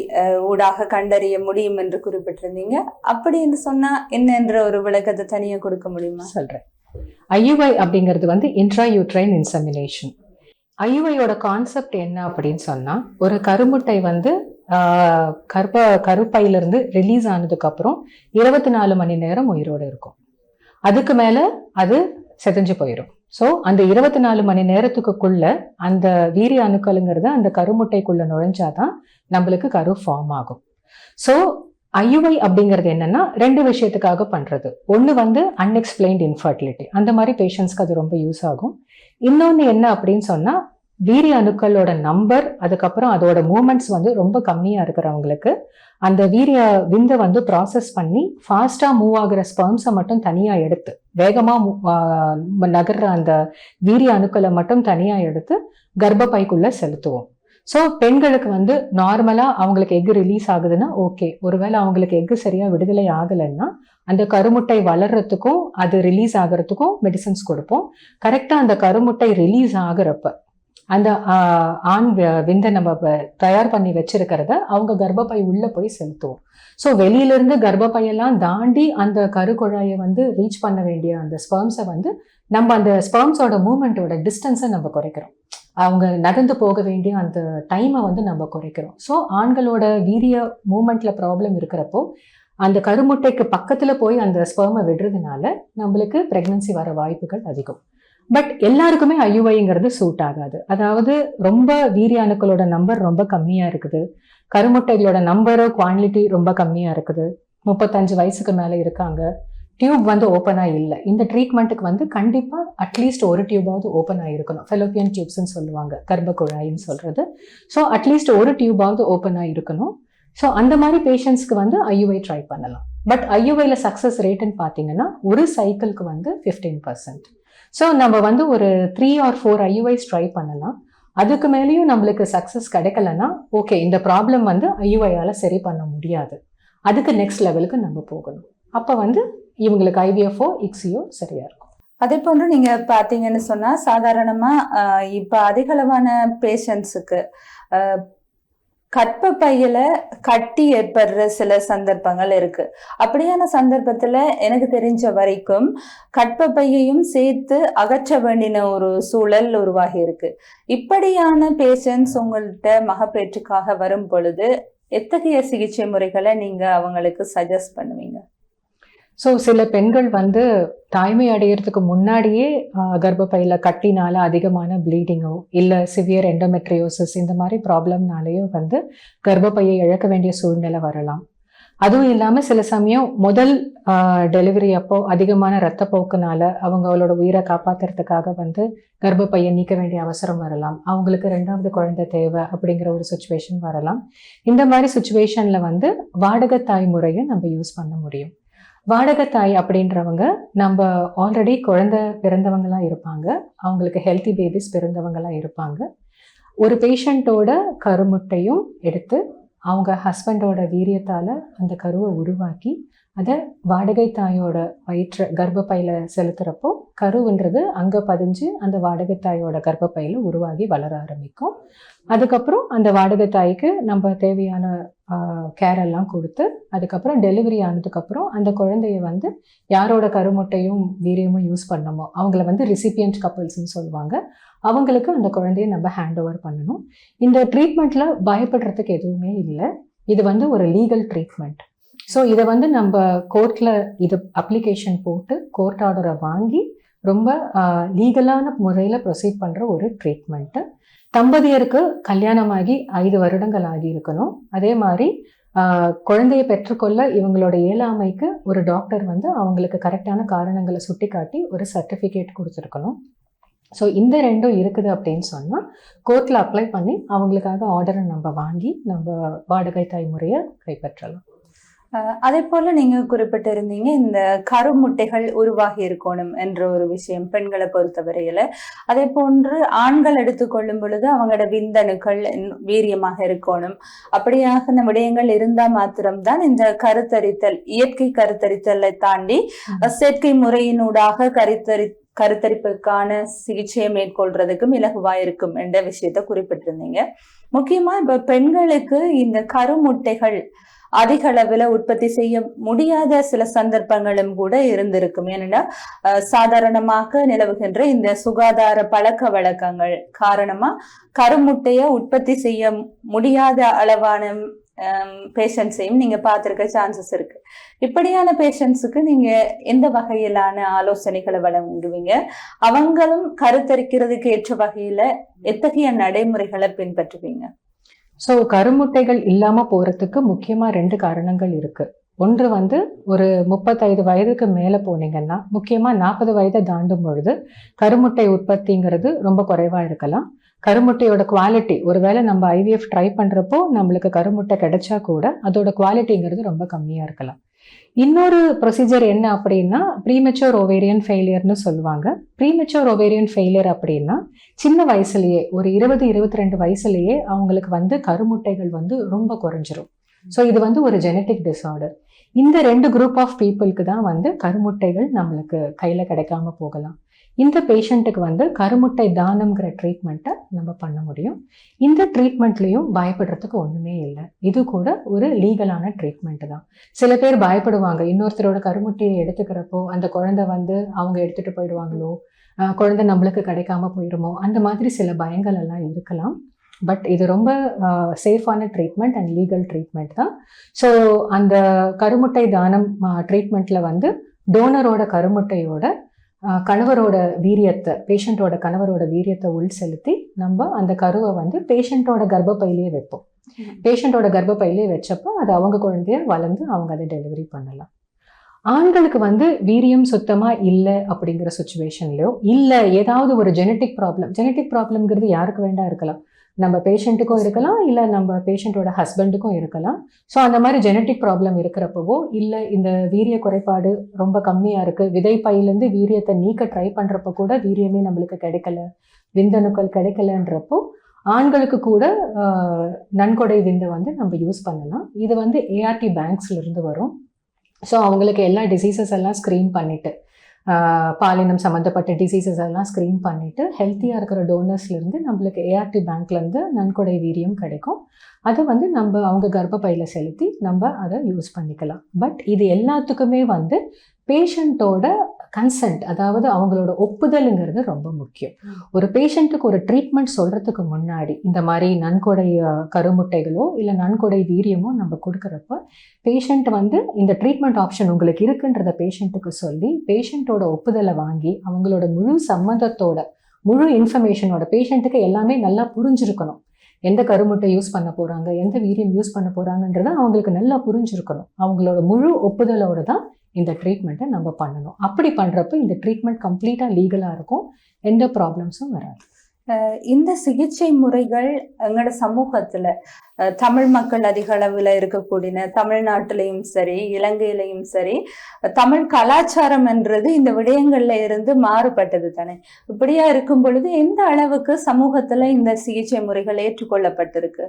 ஊடாக கண்டறிய முடியும் என்று குறிப்பிட்டிருந்தீங்க. அப்படி என்று சொன்னா என்ன என்ற ஒரு விளக்கத்தை தனியா கொடுக்க முடியுமா? சொல்கிறேன் ஐயுஐ அப்படிங்கிறது வந்து இன்ட்ரா யூட்ரைன் இன்சமினேஷன் ஐயுவையோட கான்செப்ட் என்ன அப்படின்னு சொன்னால் ஒரு கருமுட்டை வந்து கர்ப்ப கருப்பையிலிருந்து ரிலீஸ் ஆனதுக்கப்புறம் இருபத்தி நாலு மணி நேரம் உயிரோடு இருக்கும். அதுக்கு மேலே அது செதஞ்சு போயிடும் ஸோ அந்த இருபத்தி நாலு மணி நேரத்துக்குள்ள அந்த வீரிய அணுக்களுங்கிறது அந்த கருமுட்டைக்குள்ள நுழைஞ்சாதான் நம்மளுக்கு கரு ஃபார்ம் ஆகும். ஸோ ஐயுஐ அப்படிங்கிறது என்னன்னா ரெண்டு விஷயத்துக்காக பண்றது. ஒன்று வந்து அன்எக்ஸ்பிளைன்ட் இன்ஃபர்டிலிட்டி அந்த மாதிரி பேஷண்ட்ஸ்க்கு அது ரொம்ப யூஸ் ஆகும். இன்னொன்று என்ன அப்படின்னு சொன்னா வீரிய அணுக்களோட நம்பர் அதுக்கப்புறம் அதோட மூமெண்ட்ஸ் வந்து ரொம்ப கம்மியா இருக்கிறவங்களுக்கு அந்த வீரிய விந்தை வந்து ப்ராசஸ் பண்ணி ஃபாஸ்டா மூவ் ஆகுற ஸ்பெர்ம்ஸை மட்டும் தனியா எடுத்து வேகமா நகர்ற அந்த வீரிய அணுக்களை மட்டும் தனியா எடுத்து கர்ப்பப்பைக்குள்ளே செலுத்துவோம். ஸோ பெண்களுக்கு வந்து நார்மலாக அவங்களுக்கு எக் ரிலீஸ் ஆகுதுன்னா ஓகே ஒருவேளை அவங்களுக்கு எக் சரியாக விடுதலை ஆகலைன்னா அந்த கருமுட்டை வளர்றதுக்கும் அது ரிலீஸ் ஆகிறதுக்கும் மெடிசன்ஸ் கொடுப்போம். கரெக்டாக அந்த கருமுட்டை ரிலீஸ் ஆகுறப்ப அந்த ஆண் வி- விந்தை நம்ம தயார் பண்ணி வச்சிருக்கிறத அவங்க கர்ப்பப்பை உள்ள போய் செலுத்துவோம். ஸோ வெளியிலிருந்து கர்ப்பப்பையெல்லாம் தாண்டி அந்த கருக்குழாயை வந்து ரீச் பண்ண வேண்டிய அந்த ஸ்பெர்ம்ஸை வந்து நம்ம அந்த ஸ்பெர்ம்ஸோட மூமெண்ட்டோட டிஸ்டன்ஸை நம்ம குறைக்கிறோம். அவங்க நகர்ந்து போக வேண்டிய அந்த டைமை வந்து நம்ம குறைக்கிறோம். ஸோ ஆண்களோட வீரிய மூமெண்ட்டில் ப்ராப்ளம் இருக்கிறப்போ அந்த கருமுட்டைக்கு பக்கத்தில் போய் அந்த ஸ்பெர்மை விடுறதுனால நம்மளுக்கு ப்ரெக்னன்சி வர வாய்ப்புகள் அதிகம். பட் எல்லாருக்குமே ஐயுஐங்கிறது சூட் ஆகாது. அதாவது ரொம்ப வீரிய அணுக்களோட நம்பர் ரொம்ப கம்மியாக இருக்குது. கருமுட்டைகளோட நம்பரும் குவான்டிட்டி ரொம்ப கம்மியாக இருக்குது. முப்பத்தஞ்சு வயசுக்கு மேலே இருக்காங்க. டியூப் வந்து ஓப்பனாக இல்லை. இந்த ட்ரீட்மெண்ட்டுக்கு வந்து கண்டிப்பாக அட்லீஸ்ட் ஒரு டியூபாவது ஓப்பன் ஆகிருக்கணும் ஃபெலோப்பியன் டியூப்ஸ்னு சொல்லுவாங்க கர்ப்ப குழாயின்னு ஸோ அட்லீஸ்ட் ஒரு டியூபாவது ஓப்பன் இருக்கணும் ஸோ அந்த மாதிரி பேஷண்ட்ஸ்க்கு வந்து ஐயுவை ட்ரை பண்ணலாம். பட் ஐயுவையில் சக்ஸஸ் ரேட்டுன்னு பார்த்தீங்கன்னா ஒரு சைக்கிள்க்கு வந்து ஃபிஃப்டீன் பர்சன்ட் ஸோ நம்ம வந்து ஒரு three or four IUIs try பண்ணலாம். அதுக்கு மேலேயும் நம்மளுக்கு சக்ஸஸ் கிடைக்கலன்னா ஓகே இந்த ப்ராப்ளம் வந்து ஐயுவையால் சரி பண்ண முடியாது. அதுக்கு நெக்ஸ்ட் லெவலுக்கு நம்ம போகணும். அப்போ வந்து இவங்களுக்கு ஐவிஎஃப்ஓ இக்ஸியோ சரியா இருக்கும் அதே போன்று நீங்க பாத்தீங்கன்னு சொன்னா சாதாரணமா இப்போ இப்ப அதிகளவான பேஷண்ட்ஸுக்கு கற்ப பையில கட்டி ஏற்படுற சில சந்தர்ப்பங்கள் இருக்கு. அப்படியான சந்தர்ப்பத்துல எனக்கு தெரிஞ்ச வரைக்கும் கற்ப பையையும் சேர்த்து அகற்ற வேண்டின ஒரு சூழல் உருவாகி இருக்கு. இப்படியான பேஷண்ட்ஸ் உங்கள்கிட்ட மகப்பேற்றுக்காக வரும் பொழுது எத்தகைய சிகிச்சை முறைகளை நீங்க அவங்களுக்கு சஜஸ்ட் பண்ணுவீங்க? ஸோ சில பெண்கள் வந்து தாய்மை அடையிறதுக்கு முன்னாடியே கர்ப்பப்பையில் கட்டினால அதிகமான ப்ளீடிங்கோ இல்லை சிவியர் எண்டோமெட்ரியோசிஸ் இந்த மாதிரி ப்ராப்ளம்னாலேயும் வந்து கர்ப்பப்பையை இழக்க வேண்டிய சூழ்நிலை வரலாம். அதுவும் இல்லாமல் சில சமயம் முதல் டெலிவரி அப்போ அதிகமான ரத்தப்போக்குனால அவங்களோட உயிரை காப்பாத்துறதுக்காக வந்து கர்ப்பப்பையை நீக்க வேண்டிய அவசரம் வரலாம். அவங்களுக்கு ரெண்டாவது குழந்தை தேவை அப்படிங்கிற ஒரு சுச்சுவேஷன் வரலாம். இந்த மாதிரி சுச்சுவேஷனில் வந்து வாடகைத்தாய் முறையை நம்ம யூஸ் பண்ண முடியும். வாடகைத்தாய் அப்படின்றவங்க நம்ம ஆல்ரெடி குழந்தை பிறந்தவங்களா இருப்பாங்க. அவங்களுக்கு ஹெல்த்தி பேபிஸ் பிறந்தவங்களா இருப்பாங்க. ஒரு பேஷண்ட்டோட கருமுட்டையும் எடுத்து அவங்க ஹஸ்பண்டோட வீரியத்தால் அந்த கருவை உருவாக்கி அதை வாடகை தாயோட வயிற்று கர்ப்பப்பையில் செலுத்துகிறப்போ கருவுன்றது அங்கே பதிஞ்சு அந்த வாடகை தாயோட கர்ப்பப்பையில் உருவாகி வளர ஆரம்பிக்கும். அதுக்கப்புறம் அந்த வாடகை தாய்க்கு நம்ம தேவையான கேர் எல்லாம் கொடுத்து அதுக்கப்புறம் டெலிவரி ஆனதுக்கப்புறம் அந்த குழந்தைய வந்து யாரோட கருமுட்டையும் வீரியமும் யூஸ் பண்ணமோ அவங்கள வந்து ரிசிபியன்ட் கப்பல்ஸ்னு சொல்லுவாங்க. அவங்களுக்கு அந்த குழந்தைய நம்ம ஹேண்ட் ஓவர் பண்ணணும். இந்த ட்ரீட்மெண்ட்ல பயப்படுறதுக்கு எதுவுமே இல்லை. இது வந்து ஒரு லீகல் ட்ரீட்மெண்ட் ஸோ இதை வந்து நம்ம கோர்ட்டில் இது அப்ளிகேஷன் போட்டு கோர்ட் ஆர்டரை வாங்கி ரொம்ப லீகலான முறையில் ப்ரொசீட் பண்ணுற ஒரு ட்ரீட்மெண்ட்டு தம்பதியருக்கு கல்யாணமாகி ஐந்து வருடங்கள் ஆகி இருக்கணும் அதே மாதிரி குழந்தையை பெற்றுக்கொள்ள இவங்களோட இயலாமைக்கு ஒரு டாக்டர் வந்து அவங்களுக்கு கரெக்டான காரணங்களை சுட்டி காட்டி ஒரு சர்டிஃபிகேட் கொடுத்துருக்கணும். ஸோ இந்த ரெண்டும் இருக்குது அப்படின்னு சொன்னால் கோர்ட்டில் அப்ளை பண்ணி அவங்களுக்காக ஆர்டரை நம்ம வாங்கி நம்ம வாடகை தாய் முறையை கைப்பற்றலாம். அதே போல நீங்க குறிப்பிட்டிருந்தீங்க இந்த கருமுட்டைகள் உருவாகி இருக்கணும் என்ற ஒரு விஷயம் பெண்களை பொறுத்தவரையில. அதே போன்று ஆண்கள் எடுத்துக்கொள்ளும் பொழுது அவங்களோட விந்தணுக்கள் வீரியமாக இருக்கணும். அப்படியாக இந்த விடயங்கள் இருந்தா மாத்திரம்தான் இந்த கருத்தரித்தல் இயற்கை கருத்தரித்தலை தாண்டி. செயற்கை முறையினூடாக கருத்தரி கருத்தரிப்புக்கான சிகிச்சையை மேற்கொள்றதுக்கும் இலகுவா இருக்கும் என்ற விஷயத்த குறிப்பிட்டிருந்தீங்க. முக்கியமா இப்ப பெண்களுக்கு இந்த கருமுட்டைகள் அதிக அளவுல உற்பத்தி செய்ய முடியாத சில சந்தர்ப்பங்களும் கூட இருந்திருக்கும். ஏன்னா சாதாரணமாக நிலவுகின்ற இந்த சுகாதார பழக்க வழக்கங்கள் காரணமா கருமுட்டைய உற்பத்தி செய்ய முடியாத அளவான பேஷண்ட்ஸையும் நீங்க பார்த்துருக்க சான்சஸ் இருக்கு. இப்படியான பேஷண்ட்ஸுக்கு நீங்க எந்த வகையிலான ஆலோசனைகளை வழங்குவீங்க? அவங்களும் கருத்தரிக்கிறதுக்கு ஏற்ற வகையில எத்தகைய நடைமுறைகளை பின்பற்றுவீங்க? ஸோ கருமுட்டைகள் இல்லாமல் போகிறதுக்கு முக்கியமாக ரெண்டு காரணங்கள் இருக்குது ஒன்று வந்து ஒரு முப்பத்தைந்து வயதுக்கு மேலே போனீங்கன்னா முக்கியமாக நாற்பது வயதை தாண்டும் பொழுது கருமுட்டை உற்பத்திங்கிறது ரொம்ப குறைவாக இருக்கலாம். கருமுட்டையோட குவாலிட்டி ஒருவேளை நம்ம ஐவிஎஃப் ட்ரை பண்ணுறப்போ நம்மளுக்கு கருமுட்டை கிடைச்சா கூட அதோட குவாலிட்டிங்கிறது ரொம்ப கம்மியாக இருக்கலாம். இன்னொரு ப்ரொசீஜர் என்ன அப்படின்னா ப்ரீமெச்சோர் ஓவேரியன் ஃபெயிலியர்னு சொல்லுவாங்க. ப்ரீமெச்சோர் ஓவேரியன் ஃபெயிலியர் அப்படின்னா சின்ன வயசுலயே ஒரு இருபது இருபத்தி ரெண்டு வயசுலயே அவங்களுக்கு வந்து கருமுட்டைகள் வந்து ரொம்ப குறைஞ்சிரும். ஸோ இது வந்து ஒரு ஜெனட்டிக் டிஸார்டர் இந்த ரெண்டு குரூப் ஆஃப் பீப்புளுக்கு தான் வந்து கருமுட்டைகள் நம்மளுக்கு கையில கிடைக்காம போகலாம். இந்த பேஷண்ட்டுக்கு வந்து கருமுட்டை தானம்ங்கிற ட்ரீட்மெண்ட்டை நம்ம பண்ண முடியும். இந்த ட்ரீட்மெண்ட்லேயும் பயப்படுறதுக்கு ஒன்றுமே இல்லை. இது கூட ஒரு லீகலான ட்ரீட்மெண்ட் தான். சில பேர் பயப்படுவாங்க. இன்னொருத்தரோட கருமுட்டையை எடுத்துக்கிறப்போ அந்த குழந்தை வந்து அவங்க எடுத்துகிட்டு போயிடுவாங்களோ? குழந்தை நம்மளுக்கு கிடைக்காம போயிடுமோ அந்த மாதிரி சில பயங்கள் எல்லாம் இருக்கலாம். பட் இது ரொம்ப சேஃபான ட்ரீட்மெண்ட் அண்ட் லீகல் ட்ரீட்மெண்ட் தான். ஸோ அந்த கருமுட்டை தானம் ட்ரீட்மெண்ட்டில் வந்து டோனரோட கருமுட்டையோட கணவரோட வீரியத்தை பேஷண்ட்டோட கணவரோட வீரியத்தை உள் செலுத்தி நம்ம அந்த கருவை வந்து பேஷண்ட்டோட கர்ப்பப்பையிலேயே வைப்போம். பேஷண்ட்டோட கர்ப்பப்பையிலே வச்சப்போ அது அவங்க குழந்தைய வளர்ந்து அவங்க அதை டெலிவரி பண்ணலாம். ஆண்களுக்கு வந்து வீரியம் சுத்தமா இல்லை அப்படிங்கிற சுச்சுவேஷன்லயோ இல்லை ஏதாவது ஒரு ஜெனட்டிக் ப்ராப்ளம் ஜெனட்டிக் ப்ராப்ளம்ங்கிறது யாருக்கு வேண்டா இருக்கலாம். நம்ம பேஷண்ட்டுக்கும் இருக்கலாம் இல்லை நம்ம பேஷண்ட்டோட ஹஸ்பண்டுக்கும் இருக்கலாம். ஸோ அந்த மாதிரி ஜெனட்டிக் ப்ராப்ளம் இருக்கிறப்பவோ இல்லை இந்த வீரிய குறைபாடு ரொம்ப கம்மியாக இருக்குது விதைப்பையிலேருந்து வீரியத்தை நீக்க ட்ரை பண்ணுறப்ப கூட வீரியமே நம்மளுக்கு கிடைக்கல விந்தணுக்கள் கிடைக்கலன்றப்போ ஆண்களுக்கு கூட நன்கொடை விந்தை வந்து நம்ம யூஸ் பண்ணலாம். இது வந்து ஏஆர்டி பேங்க்ஸ்லேருந்து வரும். ஸோ அவங்களுக்கு எல்லா டிசீசஸ் எல்லாம் ஸ்க்ரீன் பண்ணிவிட்டு பாலினம் சம்மந்தப்பட்ட டிசீசஸ் எல்லாம் ஸ்க்ரீன் பண்ணிவிட்டு ஹெல்த்தியாக இருக்கிற டோனர்ஸ்லேருந்து நம்மளுக்கு ஏஆர்டி பேங்க்லேருந்து நன்கொடை வீரியம் கிடைக்கும். அதை வந்து நம்ம அவங்க கர்ப்பப்பையில் செலுத்தி நம்ம அதை யூஸ் பண்ணிக்கலாம். பட் இது எல்லாத்துக்குமே வந்து பேஷண்ட்டோட கன்சென்ட் அதாவது அவங்களோட ஒப்புதலுங்கிறது ரொம்ப முக்கியம். ஒரு பேஷண்ட்டுக்கு ஒரு ட்ரீட்மெண்ட் சொல்கிறதுக்கு முன்னாடி இந்த மாதிரி நன்கொடை கருமுட்டைகளோ இல்லை நன்கொடை வீரியமோ நம்ம கொடுக்குறப்ப பேஷண்ட் வந்து இந்த ட்ரீட்மெண்ட் ஆப்ஷன் உங்களுக்கு இருக்குன்றத பேஷண்ட்டுக்கு சொல்லி பேஷண்ட்டோட ஒப்புதலை வாங்கி அவங்களோட முழு சம்மந்தத்தோட முழு இன்ஃபர்மேஷனோட பேஷண்ட்டுக்கு எல்லாமே நல்லா புரிஞ்சிருக்கணும். எந்த கருமுட்டை யூஸ் பண்ண போகிறாங்க எந்த வீரியம் யூஸ் பண்ண போகிறாங்கன்றத அவங்களுக்கு நல்லா புரிஞ்சிருக்கணும். அவங்களோட முழு ஒப்புதலோட தான் இந்த ட்ரீட்மெண்ட்டை நம்ம பண்ணணும். அப்படி பண்ணுறப்ப இந்த ட்ரீட்மெண்ட் கம்ப்ளீட்டாக லீகலாக இருக்கும். எந்த ப்ராப்ளம்ஸும் வராது. இந்த சிகிச்சை முறைகள் எங்களோட சமூகத்துல தமிழ் மக்கள் அதிக அளவுல இருக்கக்கூடிய தமிழ்நாட்டிலையும் சரி இலங்கையிலையும் சரி தமிழ் கலாச்சாரம் என்றது இந்த விடயங்கள்ல இருந்து மாறுபட்டது தானே. இப்படியா இருக்கும் பொழுது எந்த அளவுக்கு சமூகத்துல இந்த சிகிச்சை முறைகள் ஏற்றுக்கொள்ளப்பட்டிருக்கு?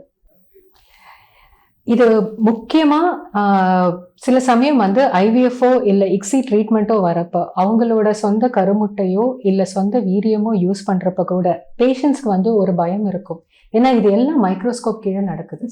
இது முக்கியமா ஆஹ், சில சமயம் வந்து ஐவிஎஃப்ஓ இல்லை இக்ஸி ட்ரீட்மெண்ட்டோ வரப்போ அவங்களோட சொந்த கருமுட்டையோ இல்லை சொந்த வீரியமோ யூஸ் பண்றப்ப கூட பேஷண்ட்ஸ்க்கு வந்து ஒரு பயம் இருக்கும். ஏன்னா இது எல்லாம் மைக்ரோஸ்கோப் கீழே நடக்குது.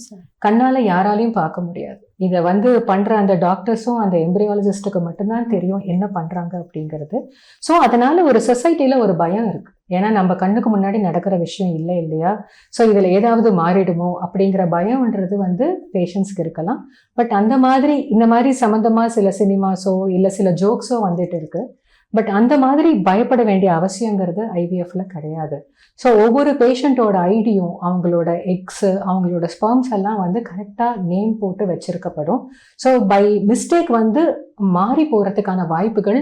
கண்ணால யாராலையும் பார்க்க முடியாது. இதை வந்து பண்ற அந்த டாக்டர்ஸும் அந்த எம்பிரியாலஜிஸ்ட்டுக்கு மட்டும்தான் தெரியும் என்ன பண்றாங்க அப்படிங்கிறது. ஸோ அதனால ஒரு சொசைட்டில ஒரு பயம் இருக்கு. ஏன்னா நம்ம கண்ணுக்கு முன்னாடி நடக்கிற விஷயம் இல்லை இல்லையா? ஸோ இதில் ஏதாவது மாறிடுமோ அப்படிங்கிற பயம்ன்றது வந்து பேஷண்ட்ஸ்க்கு இருக்கலாம். பட் அந்த மாதிரி இந்த மாதிரி சம்மந்தமாக சில சினிமாஸோ இல்லை சில ஜோக்ஸோ வந்துட்டு இருக்கு. பட் அந்த மாதிரி பயப்பட வேண்டிய அவசியங்கிறது ஐவிஎஃப்ல கிடையாது. ஸோ ஒவ்வொரு பேஷண்ட்டோட ஐடியும் அவங்களோட எக்ஸு அவங்களோட ஸ்பெர்ம்ஸ் எல்லாம் வந்து கரெக்டாக நேம் போட்டு வச்சிருக்கப்படும். ஸோ பை மிஸ்டேக் வந்து மாறி போகிறதுக்கான வாய்ப்புகள்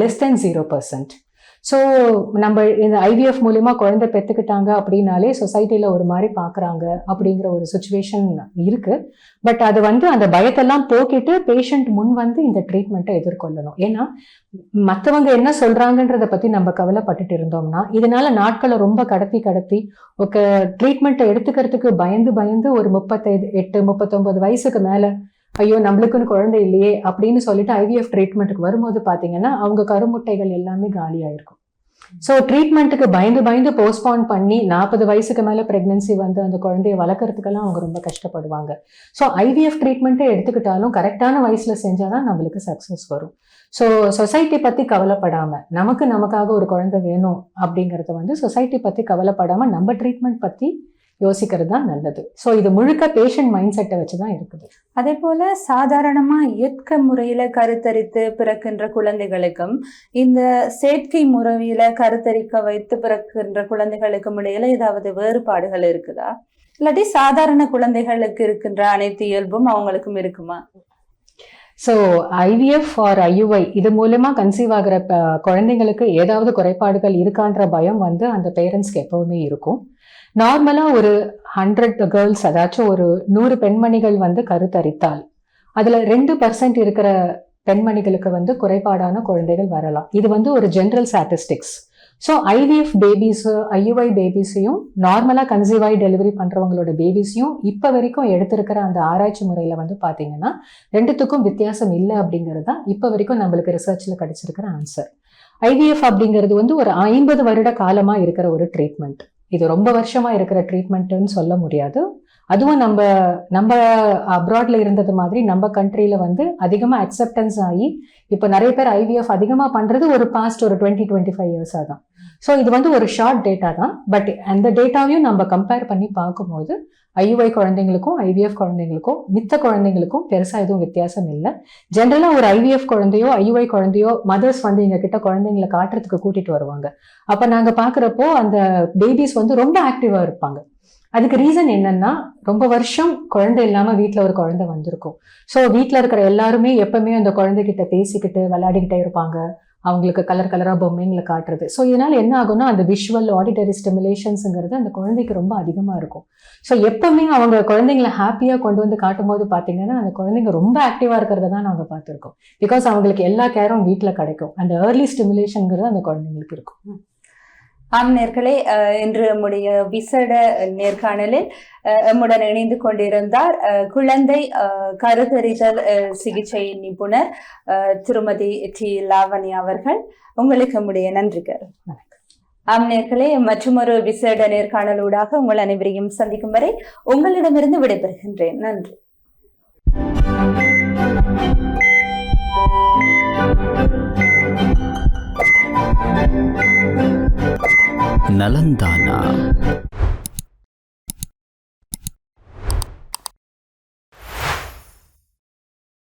less than zero percent so நம்ம இந்த ஐவிஎஃப் மூலியமா குழந்தை பெற்றுக்கிட்டாங்க அப்படின்னாலே சொசைட்டில ஒரு மாதிரி பார்க்கறாங்க அப்படிங்கிற ஒரு சுச்சுவேஷன் இருக்கு. பட் அது வந்து அந்த பயத்தெல்லாம் போக்கிட்டு பேஷண்ட் முன் வந்து இந்த ட்ரீட்மெண்ட்டை எதிர்கொள்ளணும். ஏன்னா மற்றவங்க என்ன சொல்றாங்கன்றத பத்தி நம்ம கவலைப்பட்டுட்டு இருந்தோம்னா இதனால நாட்களை ரொம்ப கடத்தி கடத்தி ஒரு ட்ரீட்மெண்ட்டை எடுத்துக்கிறதுக்கு பயந்து பயந்து ஒரு முப்பத்தை எட்டு முப்பத்தொம்பது வயசுக்கு மேலே ஐயோ நம்மளுக்குன்னு குழந்தை இல்லையே அப்படின்னு சொல்லிட்டு ஐவிஎஃப் ட்ரீட்மெண்ட்டுக்கு வரும்போது பார்த்தீங்கன்னா அவங்க கருமுட்டைகள் எல்லாமே காலியாயிருக்கும் ஸோ ட்ரீட்மெண்ட்டுக்கு பயந்து பயந்து போஸ்ட்பான் பண்ணி நாற்பது வயசுக்கு மேலே ப்ரெக்னென்சி வந்து அந்த குழந்தைய வளர்க்குறதுக்கெல்லாம் அவங்க ரொம்ப கஷ்டப்படுவாங்க. ஸோ ஐவிஎஃப் ட்ரீட்மெண்ட்டே எடுத்துக்கிட்டாலும் கரெக்டான வயசில் செஞ்சால் தான் நம்மளுக்கு சக்ஸஸ் வரும். ஸோ சொசைட்டி பற்றி கவலைப்படாமல் நமக்கு நமக்காக ஒரு குழந்தை வேணும் அப்படிங்கிறத வந்து சொசைட்டி பற்றி கவலைப்படாமல் நம்ம ட்ரீட்மெண்ட் பற்றி யோசிக்கிறது தான் நல்லது. ஸோ இது முழுக்க பேஷண்ட் மைண்ட் செட்டை வச்சு தான் இருக்குது. அதே போல சாதாரணமா இயற்கை முறையில கருத்தரித்து பிறக்கின்ற குழந்தைகளுக்கும் இந்த செயற்கை முறையில கருத்தரிக்க வைத்து பிறக்கின்ற குழந்தைகளுக்கும் இடையில ஏதாவது வேறுபாடுகள் இருக்குதா? இல்லாட்டி சாதாரண குழந்தைகளுக்கு இருக்கின்ற அனைத்து இயல்பும் அவங்களுக்கும் இருக்குமா? ஸோ ஐவிஎஃப் ஆர் ஐயுஐ இது மூலமா கன்சீவ் ஆகிற குழந்தைங்களுக்கு ஏதாவது குறைபாடுகள் இருக்கான்ற பயம் வந்து அந்த பேரண்ட்ஸ்க்கு எப்பவுமே இருக்கும். நார்மலா ஒரு ஹண்ட்ரட் கேர்ள்ஸ் அதாச்சும் ஒரு நூறு பெண்மணிகள் வந்து கருத்தரித்தால் அதுல ரெண்டு பர்சன்ட் இருக்கிற பெண்மணிகளுக்கு வந்து குறைபாடான குழந்தைகள் வரலாம். இது வந்து ஒரு general statistics so IVF babies IUI பேபிஸையும் நார்மலாக கன்சீவ் ஆகி டெலிவரி பண்ணுறவங்களோட பேபிஸையும் இப்போ வரைக்கும் எடுத்திருக்கிற அந்த ஆராய்ச்சி முறையில் வந்து பார்த்தீங்கன்னா ரெண்டுத்துக்கும் வித்தியாசம் இல்லை அப்படிங்கிறது தான் இப்போ வரைக்கும் நம்மளுக்கு ரிசர்ச்சில் கிடைச்சிருக்கிற ஆன்சர் ஐவிஎஃப் அப்படிங்கிறது வந்து ஒரு ஐம்பது வருட காலமாக இருக்கிற ஒரு ட்ரீட்மெண்ட் இது ரொம்ப வருஷமா இருக்கிற ட்ரீட்மெண்ட்டுன்னு சொல்ல முடியாது. அதுவும் நம்ம நம்ம அப்ராட்ல இருந்தது மாதிரி நம்ம கண்ட்ரியில வந்து அதிகமாக அக்செப்டன்ஸ் ஆகி இப்போ நிறைய பேர் ஐவிஎஃப் அதிகமாக பண்றது ஒரு பாஸ்ட் ஒரு டுவெண்ட்டி டுவெண்ட்டி ஃபைவ் இயர்ஸாக தான். ஸோ இது வந்து ஒரு ஷார்ட் டேட்டா தான். பட் அந்த டேட்டாவையும் நம்ம கம்பேர் பண்ணி பார்க்கும்போது ஐயுஐ குழந்தைங்களுக்கும் ஐவிஎஃப் குழந்தைங்களுக்கும் மித்த குழந்தைங்களுக்கும் பெருசாக எதுவும் வித்தியாசம் இல்லை. ஜென்ரலாக ஒரு ஐவிஎஃப் குழந்தையோ ஐயுஐ குழந்தையோ மதர்ஸ் வந்து எங்கள் கிட்ட குழந்தைங்களை காட்டுறதுக்கு கூட்டிகிட்டு வருவாங்க. அப்போ நாங்கள் பார்க்குறப்போ அந்த பேபிஸ் வந்து ரொம்ப ஆக்டிவாக இருப்பாங்க. அதுக்கு ரீசன் என்னன்னா ரொம்ப வருஷம் குழந்தை இல்லாமல் வீட்டில் ஒரு குழந்தை வந்திருக்கும். ஸோ வீட்டில் இருக்கிற எல்லாருமே எப்பவுமே அந்த குழந்தைகிட்ட பேசிக்கிட்டு விளையாடிக்கிட்டே இருப்பாங்க. அவங்களுக்கு கலர் கலராக பொம்மைங்களை காட்டுறது. ஸோ இதனால் என்ன ஆகும்னா அந்த விஷுவல் ஆடிட்டரி ஸ்டிமுலேஷன்ஸுங்கிறது அந்த குழந்தைக்கு ரொம்ப அதிகமாக இருக்கும். ஸோ எப்பவுமே அவங்க குழந்தைங்களை ஹாப்பியாக கொண்டு வந்து காட்டும்போது பார்த்தீங்கன்னா அந்த குழந்தைங்க ரொம்ப ஆக்டிவாக இருக்கிறத தான் நாங்கள் பார்த்துருக்கோம். பிகாஸ் அவங்களுக்கு எல்லா கேரும் வீட்டில் கிடைக்கும். அந்த ஏர்லி ஸ்டிமுலேஷனுங்கிறது அந்த குழந்தைங்களுக்கு இருக்கும். ஆம் நேர்களே இன்று நம்முடைய விசேட நேர்காணலில் அஹ், எம்முடன் இணைந்து கொண்டிருந்தார் அஹ், குழந்தை அஹ், கருத்தரித்தல் அஹ், சிகிச்சை நிபுணர் அஹ், திருமதி டி. லாவணி அவர்கள். உங்களுக்கு நம்முடைய நன்றிகள் ஆம் நேர்களே மற்றொரு விசேட நேர்காணலூடாக உங்கள் அனைவரையும் சந்திக்கும் வரை உங்களிடமிருந்து விடைபெறுகின்றேன். நன்றி. நலந்தானா